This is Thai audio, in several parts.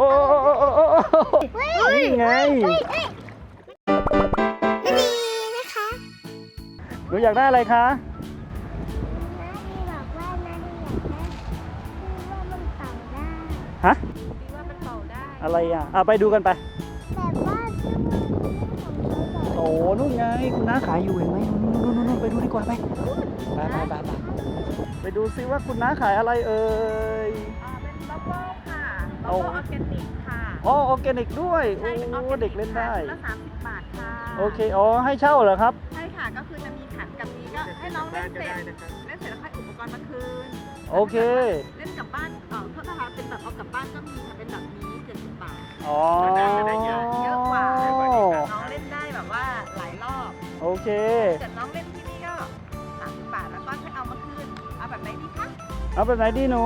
โอ้โอ้โอ้โอ้โอ้โอ้เฮ้ยนี่ไงไม่ดีนะคะหนูอยากได้อะไรคะน้าดีบอกว่าน้าดีอยากได้คือว่ามันเป่าได้ฮะดีว่ามันเป่าได้อะไรอะอะไปดูกันไป แต่ว่าชื่อมันโอ้นู่นไงคุณน้าขายอยู่เห็นไหมนู่นนู่นนู่นไปดูดีกว่าไปไปไปไปไปไปดูซิว่าคุณน้าขายอะไรเอ่ย อ่าเป็นบับเบิ้ลค่ะเอาบับเบิ้ลออร์แกนิก อ๋อออร์แกนิกด้วยโอ้ใช่เป็นออร์แกนิกเด็กเล่นได้ ค่ะชุละสามสิบบาทค่ะโอเค อ๋อ ให้เช่าเหรอครับ ใช่ค่ะก็คือจะมีขันกับนี้ก็ให้น้องเล่นเสร็จเล่นเสร็จแล้วค่อยอุปกรณ์มาคืนโอเค เล่นกลับบ้านเออโทษนะคะเป็นแบบเอากลับบ้านก็มีค่ะเป็นแบบนี้เจ็ดสิบบาท อ๋อเยอะกว่า น้องเล่นได้แบบว่าหลายรอบโอเค เกิดน้องเล่นที่นี่ก็สามสิบบาทแล้วก็ให้เอามาคืนเอาแบบไหนดีคะเอาแบบไหนดีหนู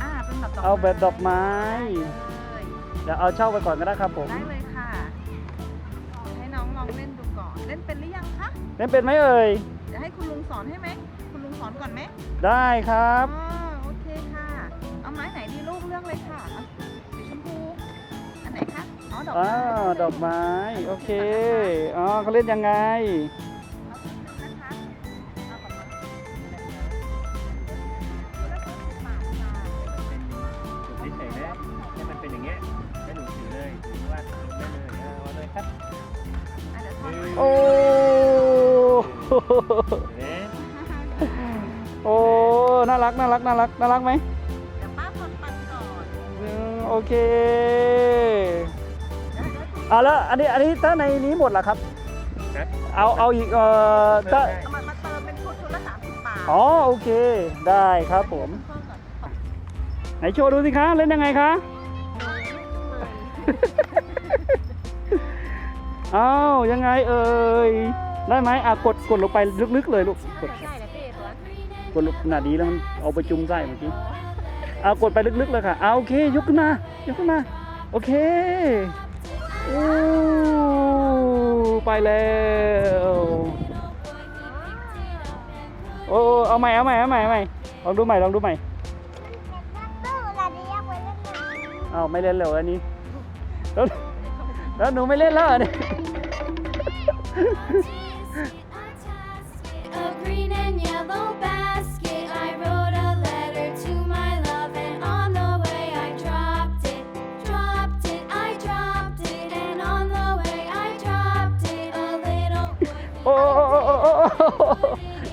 อ่าเป็นแบบดอกเอาแบบดอกไม้ได้เลยเดี๋ยวเอาเช่าไปก่อนก็ได้ครับผมได้เลยค่ะ ให้น้องลองเล่นดูก่อน เล่นเป็นหรือยังคะ เล่นเป็นไหมเอ่ย เดี๋ยวให้คุณลุงสอนให้ไหม คุณลุงสอนก่อนไหมได้ครับ อ๋อโอเคค่ะ เอาไม้ไหนดีลูกเลือกเลยค่ะเอาสีชมพู อันไหนคะ อ๋อ ดอกอ้าไม้วดอกไม้ โอเค อ๋อเขาเล่นยังไง รักน่ารักน่ารักน่ารักไหมเดี๋ยวป้าคนปั่นก่อนอืมโอเคเดี๋ยวเดี๋ยวคุณเอาแล้วอันนี้อันนี้ถ้าในนี้หมดล่ะครับครับเอาเอาอีกเอ่อถ้าเอามามาเติมเป็นชุดชุดละสามสิบบาทอ๋อโอเคได้ครับผม เพิ่มก่อนไหนโชว์ดูสิคะเล่นยังไงคะอ้าวยังไงเอ่ยได้ไหมอะกดกดลงไปลึกๆเลยลูกกดได้แล้วพี่ตัวก ดขนาดนี้แล้วมันเอาไปจุ่มไส้เมื่อกี้เอากดไปลึกๆเลยค่ะเอาโอเคยกขึ้นมายกขึ้นมาโอเคโอ้ไปแล้วโอ้เอาใหม่เอาใหม่เอาใหม่เอาใหม่ลองดูใหม่ลองดูใหม่เอาไปเล่นน้ำเอาไม่เล่นแล้วอันนี้แล้วแล้วหนูไม่เล่นแล้วอันนี้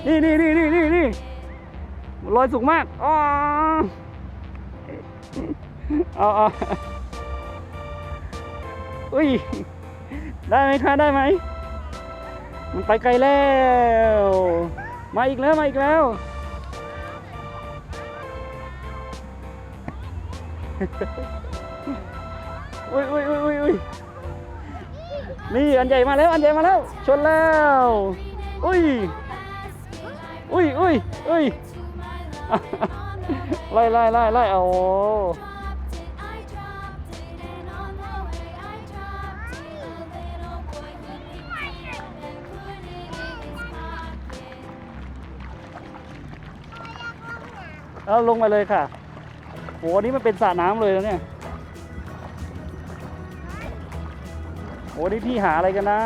นี่นี่นี่นี่นี่นี่ลอยสูงมากอ๋อเอาเอาอุ้ย ได้ไหมคะได้ไหม มันไปไกลแล้ว มาอีกแล้ว มาอีกแล้ว อุ้ยอุ้ยอุ้ยอุ้ยอุ้ยนี่ อันใหญ่มาแล้ว อันใหญ่มาแล้ว ชนแล้ว อุ้ยอุ้ยอุ้ยอุ้ยไล่ไล่ไล่ไล่เอาเอาลงมาเลยค่ะโหอันี่มันเป็นสระน้ำเลยนะเนี่ยโหนี่พี่หาอะไรกันนะ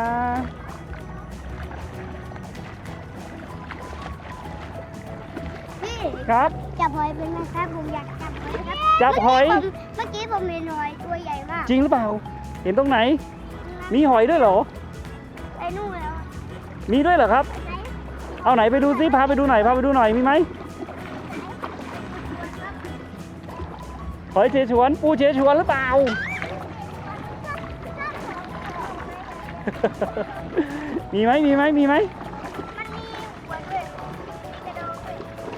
ครับ จับหอยเป็นไหมครับผมอยากจับหอยครับจับหอยเมื่อกี้ผมเห็นหอยตัวใหญ่มากจริงหรือเปล่า เห็นตรงไหน มีหอยด้วยเหรอ ไอ้นู่นแล้วอะมีด้วยเหรอครับ ไหนเอาไหนไปดูซิพาไปดูหน่อยพาไปดูหน่อยมีไหมหอยเชฉวน ปูเชฉวนหรือเปล่า มีไหมมีไหมมีไหม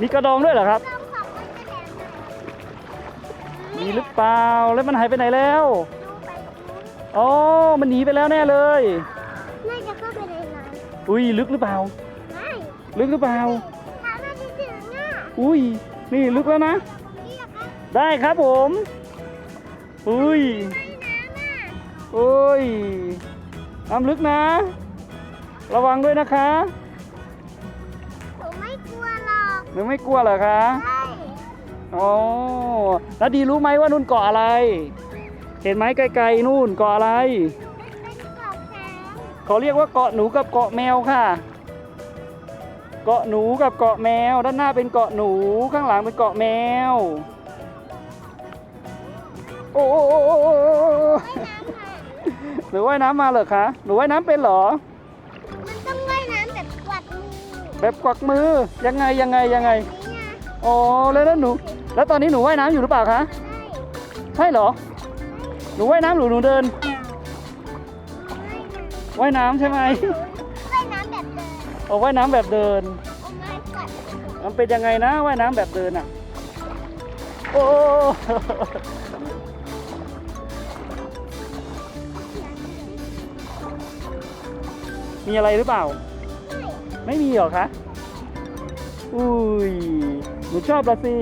มีกระดองด้วยเหรอครับน้องของมันจะแดงหน่อยมีหรือเปล่า แล้วมันหายไปไหนแล้วดูไปดูอ๋อ มันหนีไปแล้วแน่เลย น่าจะเข้าไปในน้ำอุ้ย ลึกหรือเปล่า ไม่ลึกหรือเปล่าถ้ามันจะถึงอะอุ้ย นี่ลึกแล้วนะนี่อะครับได้ครับผม อุ้ยในน้ำอะโอ้ยน้ำลึกนะ ระวังด้วยนะคะผมไม่กลัว หรอกหนูไม่กลัวเหรอคะใช่อ๋อแล้วดีรู้ไหมว่านู่นเกาะอะไร เห็นไหมไกลๆนู่นเกาะอะไร เป็นเกาะช้างเขาเรียกว่าเกาะหนูกับเกาะแมวค่ะ เกาะหนูกับเกาะแมว ด้านหน้าเป็นเกาะหนูข้างหลังเป็นเกาะแมว โอ้โอ้โอ้โอ้โอ้โอ้ว่ายน้ำมาหนูว่ายน้ำมาเหรอคะหนูว่ายน้ำเป็นเหรอ แบบกวักมือยังไงยังไงยังไงนี่ไงอ๋อแล้วแล้วหนู แล้วตอนนี้หนูว่ายน้ำอยู่หรือเปล่าคะใช่ใช่เหรอ หนูว่ายน้ำหรือหนูเดินว่ายน้ว่ายน้ำใช่ไหมำว่ายน้ำแบบเดินโอ้ว่ายน้ำแบบเดินโอ้ไม่กวัดมันเป็นยังไงนะว่ายน้ำแบบเดินอะโอ้มีอะไรหรือเปล่า ไม่มีเหรอคะ อุ้ย หนูชอบละสิ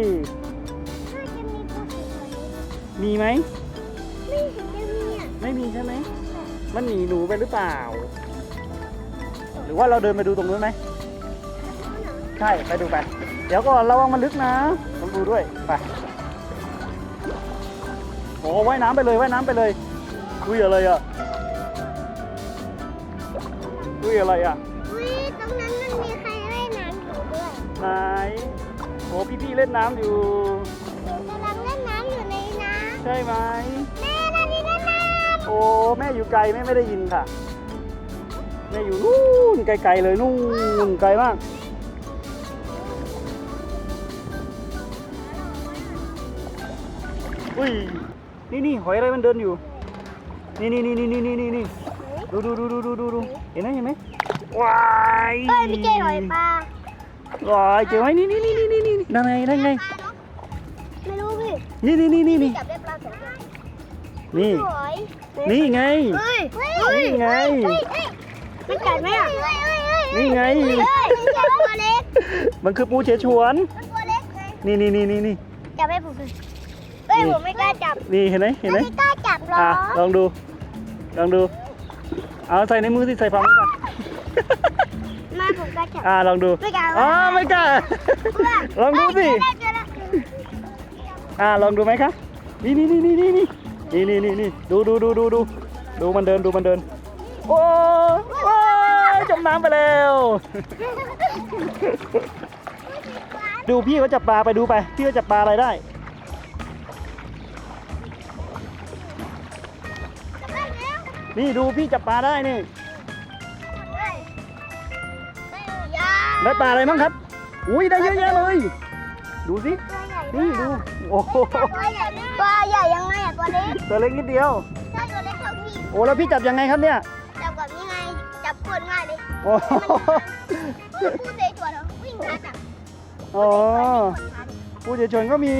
น่าจะมีตัวสีกว่านี้มีไหม ไม่เห็นจะมีอะไม่มีใช่ไหม มันหนีหนูไปหรือเปล่า หรือว่าเราเดินไปดูตรงนู้นไหม ใช่ ไปดูไป เดี๋ยวก่อนระวังมันลึกนะต้องดูด้วย ไปโอ้ว่ายน้ำไปเลยว่ายน้ำไปเลยดุยอะไรอะดุยอะไรอะ ไายโอ้พี่ๆเล่นน้ำอยู่กำลังเล่นน้ำอยู่ในน้ำใช่ไหมแม่ตอนนี้เล่นน้ำโอ้แม่อยู่ไกลแม่ไม่ได้ยินค่ะ แม่อยู่นู่นไกลๆเลยนู่นไกลมาก อุ้ยนี่นี่หอยอะไรมันเดินอยู่ นี่นี่นี่นี่นี่นี่นี่ำดูดูดูดูดูดูดูเห็นไหมเห็นไหมว้ายเอ้ยไม่ใช่หอยปลา ว้ายเจอไหมนี่นี่นี่นี่นี่นี่นั่นไงนั่นไงไม่รู้พี่นี่นี่นี่นี่นี่จับได้ปลาสองตัวนี่หอยนี่ไงเฮ้ยนี่ไงมันกัดไหมอะนี่ไง เฮ้ยตัวเล็กมันคือปูเฉฉวนตัวเล็กไงนี่นี่นี่นี่นี่จับให้ผมเลยเฮ้ยผมไม่กล้าจับนี่เห็นไหมเห็นไหมไม่กล้าจับหรออะลองดูลองดู เอาใส่ในมือสิใส่ฝังก่อน ผมกล้าจับ อ่าลองดูไม่กล้า อ๋อไม่กล้า ลองดูสิเจอแล้วอ่าลองดูไหมคะนี่นี่นี่นี่นี่นี่นี่นี่นี่นี่ดูดูดูดูดูดูมันเดินดูมันเดิน โอ้โอ้ยจมน้ำไปแล้ว ดูพี่เขาจับปลาไปดูไป พี่เขาจับปลาอะไรได้ นี่ดูพี่จับปลาได้นี่ ได้ปลาอะไรบ้างครับ อุ้ยได้เยอะแยะเลย ดูสิ นี่ดู โอ้โหตัวใหญ่ตัวใหญ่ยังไงอะตัวเล็กตัวเล็กนิดเดียวถ้าตัวเล็กเท่าพี่โอ้แล้วพี่จับยังไงครับเนี่ย จับแบบนี้ไง จับกดง่ายเลยโอ้โหพูดเตะตัวเหรอวิ่งช้าจับอ๋อปูเฉยชนก็มี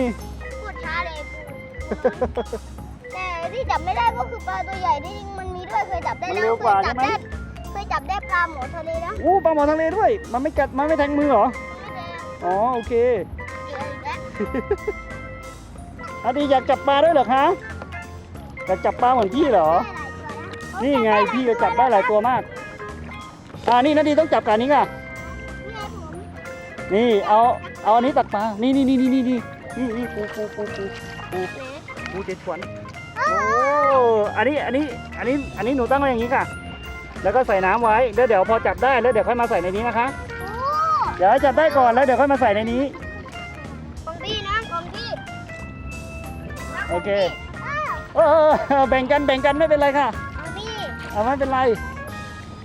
พูดช้าเลยแต่ที่จับไม่ได้ก็คือปลาตัวใหญ่ที่มันมีด้วยเคยจับได้มันแล้วเร็วเคกว่ายจัใช่ไหมได้ เคยจับได้ปลาหมอทะเลนะอู้ปลาหมอทะเลด้วย มันไม่กัดมันไม่แทงมือเหรอไม่ได้อ๋อโอเคเจออีกแล้วอาดีอยากจับปลาด้วยเหรอคะอยากจับปลาเหมือนพี่เหรอได้หลายตัวนะนี่ไงพี่ก็จับได้หลายตัวมาก อ่านี่นาดีต้องจับกันนี้ค่ะนี่ไงผมนี่เอาเอาอันนี้ตักปลา นี่นี่นี่นี่นี่นี่นี่นี่ปูปูปูปูปูปูเจ็ดขวนโอ้ อันนี้อันนี้อันนี้อันนี้หนูตั้งไว้อย่างนี้ค่ะ แล้วก็ใส่น้ำไว้แล้วเดี๋ยวพอจับได้แล้วเดี๋ยวค่อยมาใส่ในนี้นะคะโอ้เดี๋ยวให้จับได้ก่อนแล้วเดี๋ยวค่อยมาใส่ในนี้ ของพี่นะของพี่โอเคอ้าวเออแบ่งกันแบ่งกันไม่เป็นไรค่ะของพี่เอาไม่เป็นไร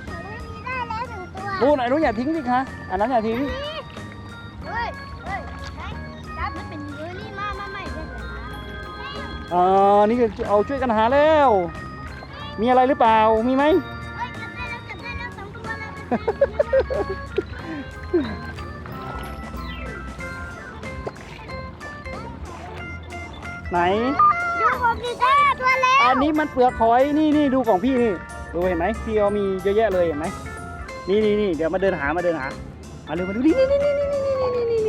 ของพี่ได้แล้วหนึ่งตัวนู่นอันนู้นอย่าทิ้งสิคะอันนั้นอย่าทิ้งเฮ้ยเฮ้ยไหนจับมันเป็นเยอะนี่มามาใหม่เลยเหรออ่านี่คือเอาช่วยกันหาแล้ว มีอะไรหรือเปล่ามีไหม ไหน ดูผมดิได้ตัวแล้วอันนี้มันเปลือกหอยนี่นี่ดูของพี่นี่ดูเห็นไหมพี่เอามีเยอะแยะเลยเห็นไหมนี่นี่นี่เดี๋ยวมาเดินหามาเดินหามาเร็วมาดูนี่นี่นี่นี่นี่นี่นี่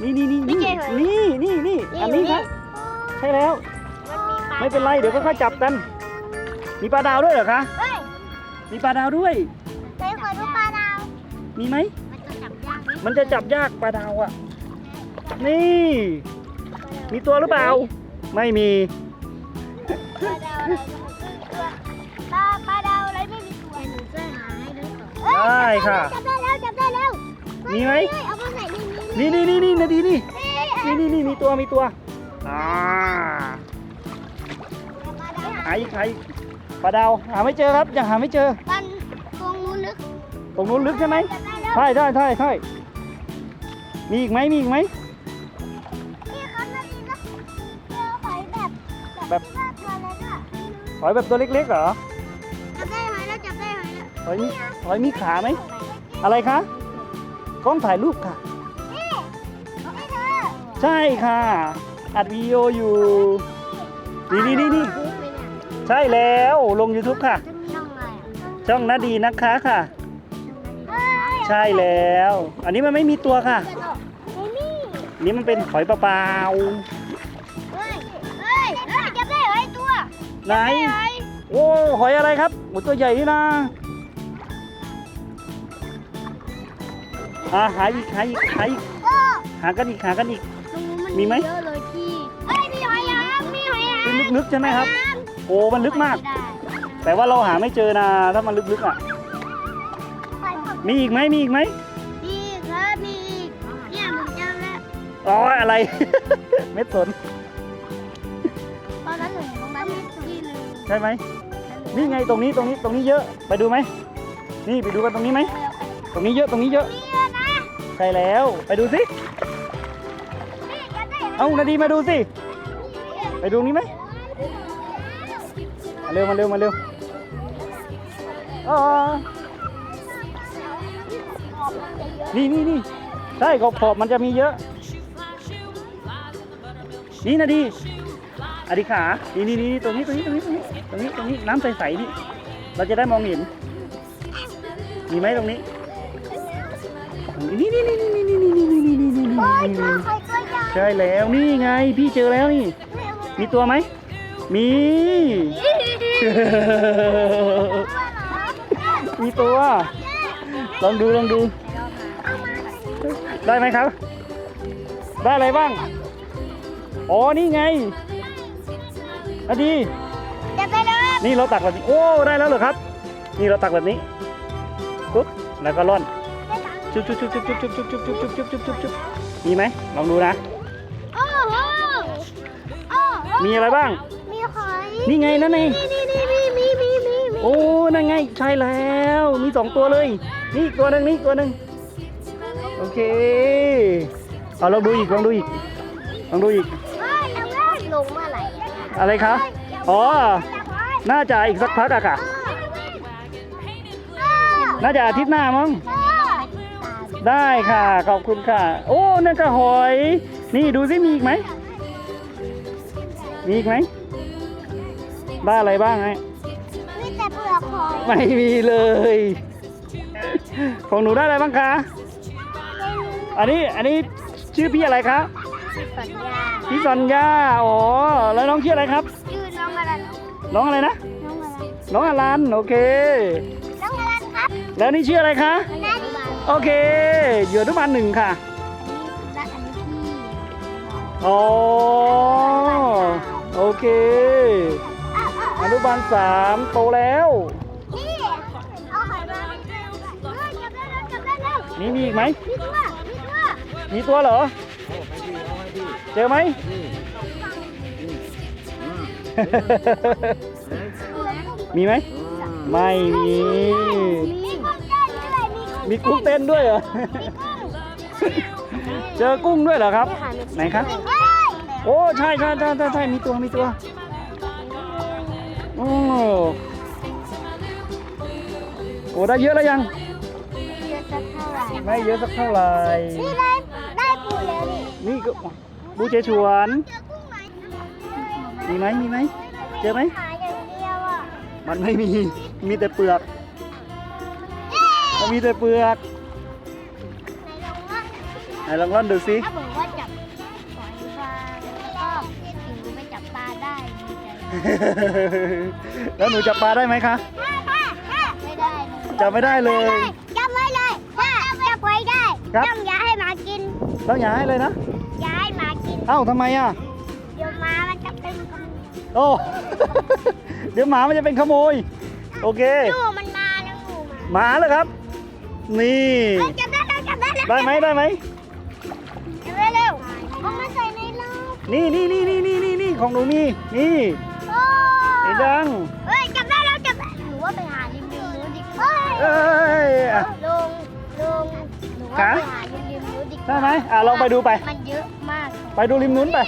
นี่นี่นี่นี่นี่นี่นี่นี่อันนี้ครับใช่แล้วมันมีปลาไม่เป็นไรเดี๋ยวค่อยๆจับกัน มีปลาดาวด้วยเหรอคะ เฮ้ย มีปลาดาวด้วย มีไหม มันจะจับยากไหมมันจะจับยากปลาดาวอะ นี่ มีตัวหรือเปล่า ไม่มี ปลาดาวอะไรก็ไม่มีตัวปลาปลาดาวอะไรไม่มีตัวหนูช่วยหาให้ด้วยก่อนได้ค่ะ จับได้แล้วจับได้แล้วมีไหมเฮ้ยเอามาใส่ในนี้นี่นี่นี่นี่นาดีนี่นี่ นี่นี่นี่มีตัวมีตัว อ่าปลาดาวหาอีกหาอีกปลาดาวหาไม่เจอครับยังหาไม่เจอปันตรงนู้นลึ กตรงนู้นลึกใช่ไหมจับได้แล้วใช่ใช่ใช่ใช่มีอีกไหมมีอีกไหมนี่ครับนาดีนะเจอหอยแบบแบบที่ว่าตัวเล็กอะหอยแบบตัวเล็กๆเหรอจับได้หอยแล้วจับได้หอยแล้วหอยมีหอยมีขาไหมอะไรคะกล้องถ่ายรูปค่ะ นี่นี่เธอใช่ค่ะ อัดวิดีโออยู่นี่นี่นี่นี่ใช่แล้วลง YouTube ค่ะ ช่องอะไรอะช่องนาดีนะคะค่ะเฮ้ยใช่แล้ว อันนี้มันไม่มีตัวค่ะไอ้นี่อันนี้มันเป็นหอยเปล่าเฮ้ยเฮ้ยเฮ้ยจับได้หอยตัวๆไหนหอยโอ้หอยอะไรครับโอ้ตัวใหญ่นี่นะอ่าหาอีกหาอีกหาอีกโอ้หากันอีกหากันอีก ตรงนู้นมันมีไหม เยอะเลยพี่เฮ้ยมีหอยยางมีหอยยางเป็นลึกๆใช่ไหมครับ โอ้มันลึกมากไได้ แต่ว่าเราหาไม่เจอนะถ้ามันลึกๆอะไปครับมีอีกไหมมีอีกไหมมีครับ มีอีกเนี่ยผมจำแล้วอ๋ออะไร เม็ดสนตอนนั้นหนูอยู่ตรงนั้นพี่ลืมใช่ไหมนี่ไงตรงนี้ตรงนี้ตรงนี้เยอะไปดูไหมนี่ไปดูกันตรงนี้ไหมตรงนี้เยอะตรงนี้เยอะมีเยอะนะใช่แล้วไปดูสิพี่จับได้เอานาดีมาดูสิไปดูนี้ไหมมาเร็วมาเร็วมาเร็ว อ๋อนี่นี่นี่ใช่ขอบขอบมันจะมีเยอะ นี่นาดีอดีขานี่นี่นี่ตรงนี้ตรงนี้ตรงนี้ตรงนี้ตรงนี้ตรงนี้น้ำใสๆนี่ เราจะได้มองเห็น มีไหมตรงนี้ นี่นี่นี่นี่นี่นี่นี่นี่นี่นี่นี่ใช่แล้วนี่ไงพี่เจอแล้วนี่ มีตัวไหม มี มีตัว ลองดูลองดู ได้ไหมครับ ได้อะไรบ้าง อ๋อ นี่ไงอะดีจับได้แล้วนี่เราตักแบบนี้ โอ้ ได้แล้วเหรอครับ นี่เราตักแบบนี้ ปุ๊บ แล้วก็ร่อนชุบชุบชุบชุบชุบชุบชุบชุบชุบชุบชุบชุบชุบชุบมีไหม ลองดูนะโอ้โหโอ้โห มีอะไรบ้าง มีหอย นี่ไงนั่นเองนี่นี่นี่มีมีมีมีมี โอ้นั่นไงใช่แล้วมีสองตัวเลย นี่อีกตัวหนึ่งนี่อีกตัวหนึ่งโอเคเอาลองดูอีกลองดูอีกลองดูอีก ลงเมื่อไหร่อะไรคะอ๋อน่าจะอีกสักพักอะค่ะ น่าจะอาทิตย์หน้ามั้งได้ค่ะ ขอบคุณค่ะ โอ้นั่นก็หอย นี่ดูสิมีอีกไหมมีอีกไหมได้อะไรบ้างไง ไม่มีเลย ของหนูได้อะไรบ้างคะ อันนี้อันนี้ชื่อพี่อะไรคะสัญญาพี่สัญญาอ๋อแล้วน้องชื่ออะไรครับ ชื่อน้องอะไรน้องอะไรนะ น้องอะไรน้องอลันโอเค น้องอะไรครับแล้วนี่ชื่ออะไรคะนาดีโอเคอยู่อนุบาลหนึ่งค่ะ และอันนี้พี่อ๋อ โอเค อนุบาลสามโตแล้ว นี่มีอีกไหมมีตัวมีตัวมีตัวเหรอ เจอไหมมีไหม ไม่มี มีกุ้งเต้นด้วยเหรอ เจอกุ้งด้วยเหรอครับ ไหนครับ โอ้ ใช่ใช่ใช่ใช่ใช่มีตัว มีตัว โอ้ โอ้ได้เยอะแล้วยัง เยอะสักเท่าไหร่ไม่เยอะสักเท่าไหร่ นี่ได้ได้ปูแล้วนี่นี่ก็บูเจฉวนเจอกุ้งไหมมีไหมมีไหม เจอไหม หาอย่างเดียวอะมันไม่มี มีแต่เปลือกเย้มันมีแต่เปลือก ไหนลองว่าไหนลองร่อนดูสิถ้าบอกว่าจับหอยปลาแล้วก็ถึงไปจับปลาได้ดีใจแล้วหนูจับปลาได้ไหมคะไม่ได้ จับไม่ได้เลยจับไว้เลยถ้าจับไว้ได้ครับ ต้องอย่าให้หมากิน ต้องอย่าให้เลยนะ อย่าให้หมากิน เอ้าทำไมอะโอ้ เดี๋ยวหมามันจะเป็นขโมย โอเคดูมันมาแล้วงูมาหมาเลยครับ นี่เอ้ยจับได้แล้วจับได้แล้วได้ไหมได้ไหม จับได้เร็วเอามาใส่ในรอบนี่นี่นี่นี่นี่นี่นี่ของหนูมี นี่ โอ้เห็นยัง เอ้ยอะลุงลุงหนูว่าขา ไปหาริมริมนู้นดีกว่าได้ไหมอะลองไปดูไป มันเยอะมากไปดูริมนู้นไป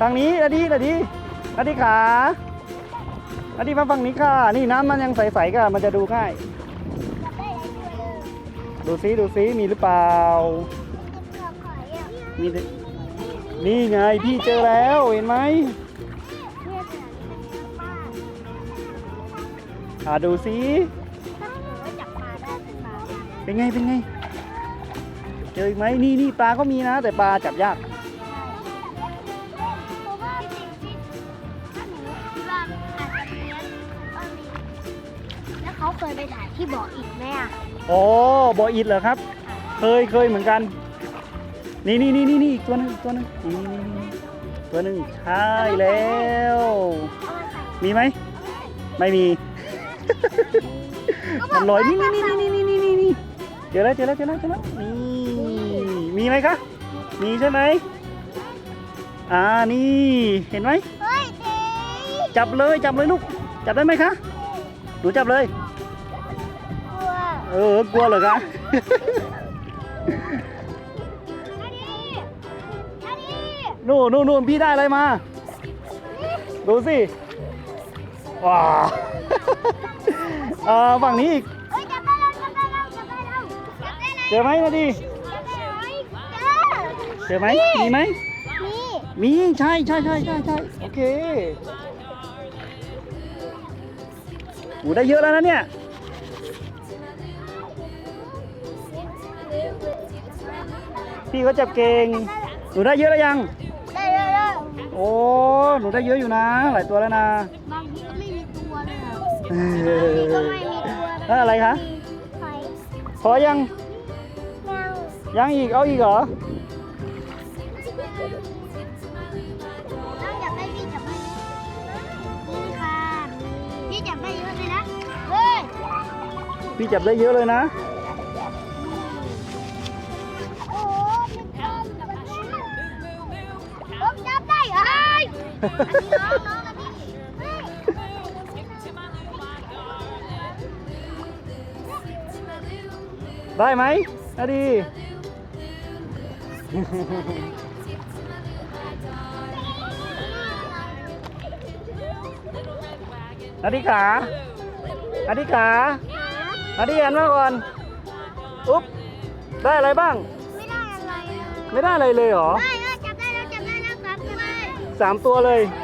ทางนี้นาดีนาดีนาดีขานาดีมาฝั่งนี้ค่ะ นี่น้ำมันยังใสๆก็มันจะดูง่ายจับได้หลายตัวเลยดูซิดูซิมีหรือเปล่าเกือบหอยอะมีดินี่ไงพี่เจอแล้วเห็นไหม อ่าดูซิถ้าหนูว่าจับปลาได้เป็นปลาเป็นไง เป็นไง เจออีกไหมนี่นี่ปลาก็มีนะ แต่ปลาจับยาก เพราะว่าจริงๆถ้าหนูที่บ้านอาจจะเลี้ยงก็มีแล้วเขาเคยไปถ่ายที่บ่ออีกไหมอะอ๋อบออิดเหรอครับ เคยเคยเหมือนกัน นี่นี่นี่นี่นี่อีกตัวหนึงอีกตัวหนึงนี่นี่นี่นี่ตัวหนึงใช่แล้ว เอามาใส่มีไหม ไม่มี มันลอยนี่นี่นี่นี่นี่นี่นี่นี่เจอแล้วเจอแล้วเจอแล้วเจอแล้วนี่มีไหมคะมีใช่ไหมอ่านี่เห็นไหมเฮ้ยเจ๊จับเลยจับเลยลูกจับได้ไหมคะหนูจับเลยกลัวเออกลัวเหรอคะ อันนี้อันนี้นู่นนู่นนู่นพี่ได้อะไรมา ดูสิว้าว เอ่อฝั่งนี้อีกเฮ้ยจับได้แล้วจับได้แล้วจับได้แล้วจับได้แล้วเจอไหมนาดีจับได้แล้วเจอเจอไหมมีไหมนี่มีใช่ใช่ใช่ใช่ใช่โอเคโอ้ได้เยอะแล้วนะเนี่ยพี่เขาจับเก่งหนูได้เยอะแล้วยัง ได้แล้วได้โอ้หนูได้เยอะอยู่นะ หลายตัวแล้วนะ บาง ก็อไม่มีตัวเลยแล้วอะไรคะไข่พอยังแมวยังอีกเอาอีกเหรอน้องจับได้พี่จับได้นี่ค่ะพี่จับได้เยอะเลยนะเฮ้ยพี่จับได้เยอะเลยนะ โอ้พี่จับได้ผมจับได้เฮ้ยอันนี้น้องน้อง ได้ไหมนาดี นาดีขานาดีขานาดีหันมาก่อน อุ๊บ ได้อะไรบ้าง ไม่ได้อะไรเลยไม่ได้อะไรเลยเหรอ ได้เออจับได้แล้วจับได้แล้วครับจับได้สามตัวเลยเ